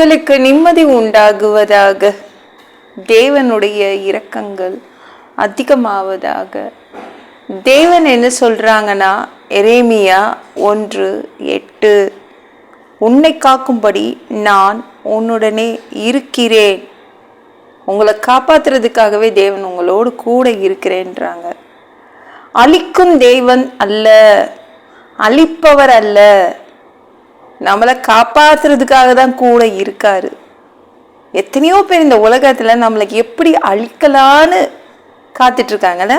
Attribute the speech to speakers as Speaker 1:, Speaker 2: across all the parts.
Speaker 1: உங்களுக்கு நிம்மதி உண்டாகுவதாக. தேவனுடைய இரக்கங்கள் அதிகமாவதாக. தேவன் என்ன சொல்கிறாங்கன்னா எரேமியா ஒன்று எட்டு உன்னை காக்கும்படி நான் உன்னுடனே இருக்கிறேன். உங்களை காப்பாற்றுறதுக்காகவே தேவன் உங்களோடு கூட இருக்கிறேன்றாங்க. அழிக்கும் தேவன் அல்ல அழிப்பவர் அல்ல. நம்மளை காப்பாத்துறதுக்காக தான் கூட இருக்காரு. எத்தனையோ பேர் இந்த உலகத்தில் நம்மளை எப்படி அழிக்கலான்னு காத்துட்ருக்காங்கல்ல?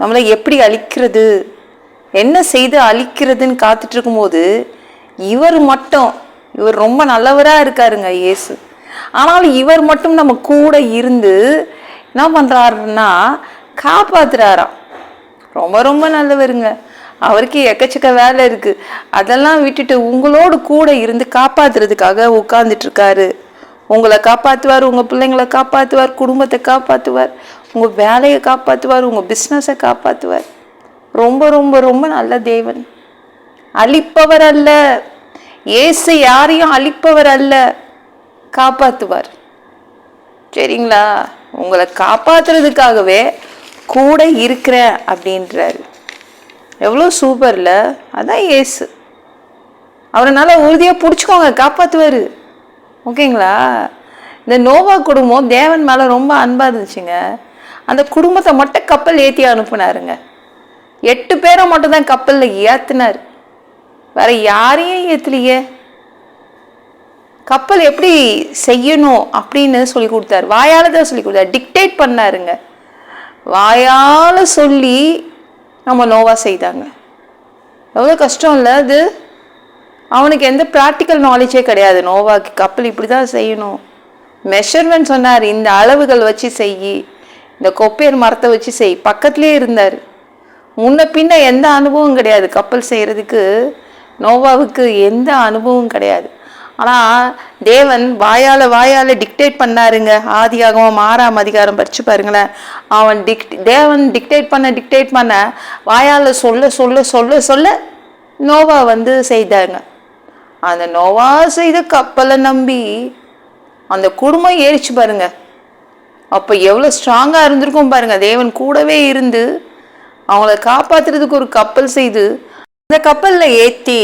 Speaker 1: நம்மளை எப்படி அழிக்கிறது? என்ன செய்து அழிக்கிறதுன்னு காத்துட்ருக்கும் போது இவர் மட்டும் இவர் ரொம்ப நல்லவராக இருக்காருங்க இயேசு. ஆனாலும் இவர் மட்டும் நம்ம கூட இருந்து என்ன பண்ணுறாருன்னா காப்பாத்துறாராம். ரொம்ப ரொம்ப நல்லவருங்க. அவருக்கு எக்கச்சக்க வேலை இருக்கு. அதெல்லாம் விட்டுட்டு உங்களோடு கூட இருந்து காப்பாத்துறதுக்காக உட்கார்ந்துட்டு இருக்காரு உங்களை காப்பாற்றுவார் உங்கள் பிள்ளைங்களை காப்பாற்றுவார் குடும்பத்தை காப்பாற்றுவார் உங்கள் வேலையை காப்பாற்றுவார் உங்கள் பிஸ்னஸை காப்பாற்றுவார் ரொம்ப ரொம்ப ரொம்ப நல்ல தேவன். அழிப்பவர் அல்ல. ஏசை யாரையும் அழிப்பவர் அல்ல. காப்பாற்றுவார் சரிங்களா? உங்களை காப்பாத்துறதுக்காகவே கூட இருக்கிறேன் அப்படின்றாரு. எவ்வளோ சூப்பரில். அதான் ஏசு. அவரை நல்லா உறுதியாக பிடிச்சிக்கோங்க காப்பாற்றுவார் ஓகேங்களா? இந்த நோவா குடும்பம் தேவன் மேலே ரொம்ப அன்பாக இருந்துச்சுங்க. அந்த குடும்பத்தை மட்டும் கப்பல் ஏற்றி அனுப்புனாருங்க. எட்டு பேரை மட்டும் தான் கப்பலில் ஏற்றினார் வேற யாரையும் ஏற்றலையே கப்பல் எப்படி செய்யணும் அப்படின்னு சொல்லி கொடுத்தாரு. வாயால் தான் சொல்லி கொடுத்தாரு. டிக்டேட் பண்ணாருங்க. வாயால் சொல்லி நம்ம நோவா செய்தாங்க. எவ்வளோ கஷ்டம் இல்லை அது. அவனுக்கு எந்த ப்ராக்டிக்கல் நாலேஜே கிடையாது. நோவாக்கு கப்பல் இப்படி தான் செய்யணும். மெஷர்மெண்ட் சொன்னார். இந்த அளவுகள் வச்சு செய் இந்த கொப்பையர் மரத்தை வச்சு செய். பக்கத்துலேயே இருந்தார். முன்ன பின்ன எந்த அனுபவம் கிடையாது கப்பல் செய்கிறதுக்கு நோவாவுக்கு எந்த அனுபவம் கிடையாது. ஆனால் தேவன் வாயால் வாயால் டிக்டேட் பண்ணாருங்க. ஆதியாகவும் ஆறாம் அதிகாரம் படித்து பாருங்களேன். அவன் டிக்ட் தேவன் டிக்டேட் பண்ண டிக்டேட் பண்ண வாயால் சொல்ல சொல்ல சொல்ல சொல்ல நோவா வந்து செய்தாங்க அந்த நோவா செய்த கப்பலை நம்பி அந்த குடும்பம் ஏறிச்சு பாருங்க. அப்போ எவ்வளோ ஸ்ட்ராங்காக இருந்திருக்கும் பாருங்க. தேவன் கூடவே இருந்து அவங்கள காப்பாற்றுறதுக்கு ஒரு கப்பல் செய்து அந்த கப்பலில் ஏற்றி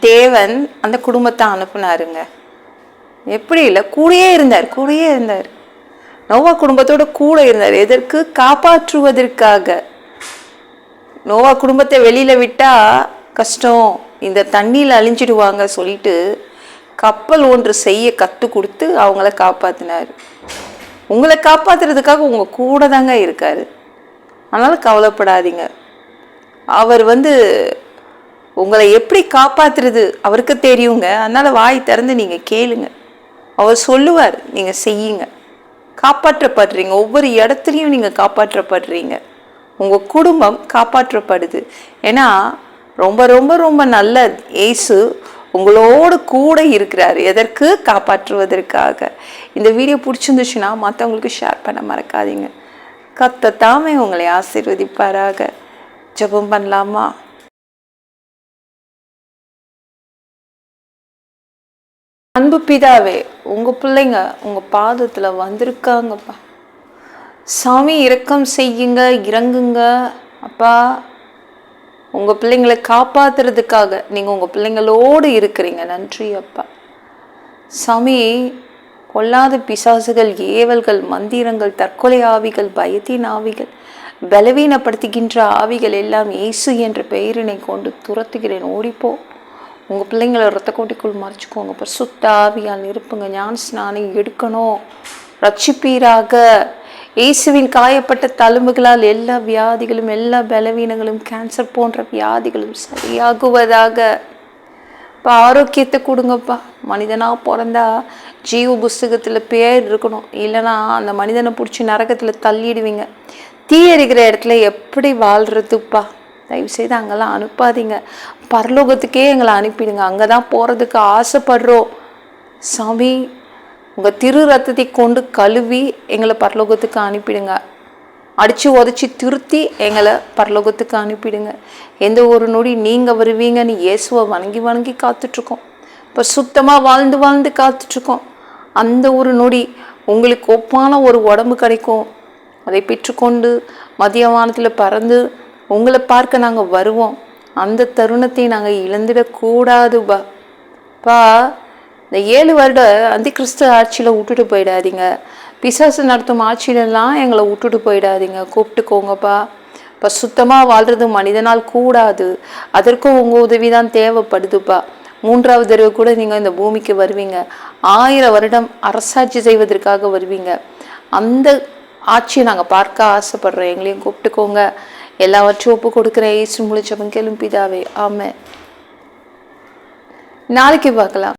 Speaker 1: தேவன் அந்த குடும்பத்தை அனுப்புனாருங்க. எப்படி இல்லை? கூடயே இருந்தார் கூடயே இருந்தார். நோவா குடும்பத்தோட கூட இருந்தார். எதற்கு? காப்பாற்றுவதற்காக. நோவா குடும்பத்தை வெளியில் விட்டால் கஷ்டம். இந்த தண்ணியில் அழிஞ்சிடுவாங்க சொல்லிட்டு கப்பல் ஒன்று செய்ய கற்றுக் கொடுத்து அவங்கள காப்பாற்றினார் உங்களை காப்பாத்துறதுக்காக உங்கள் கூட தாங்க இருக்கார். அதனால் கவலைப்படாதீங்க. அவர் வந்து உங்களை எப்படி காப்பாத்துறது? அவருக்கு தெரியுங்க. அதனால வாய் திறந்து நீங்கள் கேளுங்க. அவர் சொல்லுவார் நீங்கள் செய்யுங்க. காப்பாற்றப்படுறீங்க. ஒவ்வொரு இடத்துலையும் நீங்கள் காப்பாற்றப்படுறீங்க. உங்கள் குடும்பம் காப்பாற்றப்படுது. ஏன்னா ரொம்ப ரொம்ப ரொம்ப நல்ல ஏசு உங்களோடு கூட இருக்கிறார். எதற்கு? காப்பாற்றுவதற்காக. இந்த வீடியோ பிடிச்சிருந்துச்சுன்னா மற்றவங்களுக்கு ஷேர் பண்ண மறக்காதீங்க. கத்த தாமே உங்களை ஆசீர்வதிப்பாராக. ஜெபம் பண்ணலாமா? அன்பு பிதாவே உங்கள் பிள்ளைங்க உங்கள் பாதத்தில் வந்திருக்காங்கப்பா. சாமி இரக்கம் செய்யுங்க இறங்குங்க. அப்பா உங்கள் பிள்ளைங்களை காப்பாத்துறதுக்காக நீங்கள் உங்கள் பிள்ளைங்களோடு இருக்கிறீங்க. நன்றி அப்பா. சாமி கொல்லாத பிசாசுகள் ஏவல்கள் மந்திரங்கள் தற்கொலை ஆவிகள் பயத்தின் ஆவிகள் பலவீனப்படுத்துகின்ற ஆவிகள் எல்லாம் இயேசு என்ற பெயரினை கொண்டு துரத்துகிறேன். ஓடிப்போ. உங்கள் பிள்ளைங்களை ரத்த கோட்டிக்குள் மறைச்சிக்கோங்க. பரிசுத்தாவியால் இருப்புங்க ஞான ஸ்நானம் எடுக்கணும். ரட்சிப்பீராக. இயேசுவின் காயப்பட்ட தழும்புகளால் எல்லா வியாதிகளும் எல்லா பலவீனங்களும் கேன்சர் போன்ற வியாதிகளும் சரியாகுவதாக. இப்போ ஆரோக்கியத்தை கொடுங்கப்பா. மனிதனாக பிறந்தா ஜீவ புஸ்தகத்தில் பேர் இருக்கணும். இல்லைன்னா அந்த மனிதனை பிடிச்சி நரகத்தில் தள்ளிடுவீங்க. தீ எரிக்கிற இடத்துல எப்படி வாழ்கிறதுப்பா தயவுசெய்து அங்கெல்லாம் அனுப்பாதீங்க. பரலோகத்துக்கே எங்களை அனுப்பிடுங்க. அங்கே தான் போகிறதுக்கு ஆசைப்படுறோம். சாமி உங்கள் திரு ரத்தத்தை கொண்டு கழுவி எங்களை பரலோகத்துக்கு அனுப்பிடுங்க. அடித்து உதச்சி திருத்தி எங்களை பரலோகத்துக்கு அனுப்பிடுங்க. எந்த ஒரு நொடி நீங்கள் வருவீங்கன்னு இயேசுவை வணங்கி வணங்கி காத்துட்ருக்கோம். இப்போ சுத்தமாக வாழ்ந்து வாழ்ந்து காத்துட்ருக்கோம். அந்த ஒரு நொடி உங்களுக்கு ஒப்பான ஒரு உடம்பு கிடைக்கும். அதை பெற்றுக்கொண்டு மதிய வானத்தில் பறந்து உங்களை பார்க்க நாங்கள் வருவோம். அந்த தருணத்தை நாங்கள் இழந்துடக்கூடாதுப்பா பா. இந்த ஏழு வருட அந்த கிறிஸ்து ஆட்சியில் விட்டுட்டு போயிடாதீங்க. பிசாசு நடத்தும் ஆட்சியிலலாம் எங்களை விட்டுட்டு போயிடாதீங்க. கூப்பிட்டுக்கோங்கப்பா. இப்போ சுத்தமாக வாழ்கிறது மனிதனால் கூடாது. அதற்கும் உங்கள் உதவி தான் தேவைப்படுதுப்பா. மூன்றாவது தடவை கூட நீங்கள் இந்த பூமிக்கு வருவீங்க. ஆயிரம் வருடம் அரசாட்சி செய்வதற்காக வருவீங்க. அந்த ஆட்சியை நாங்கள் பார்க்க ஆசைப்படுறோம். எங்களையும் கூப்பிட்டுக்கோங்க. எல்லாவற்றையும் ஒப்பு கொடுக்குற ஏசு முழிச்சவன் கேளும் பிதாவே. நாளைக்கு பார்க்கலாம்.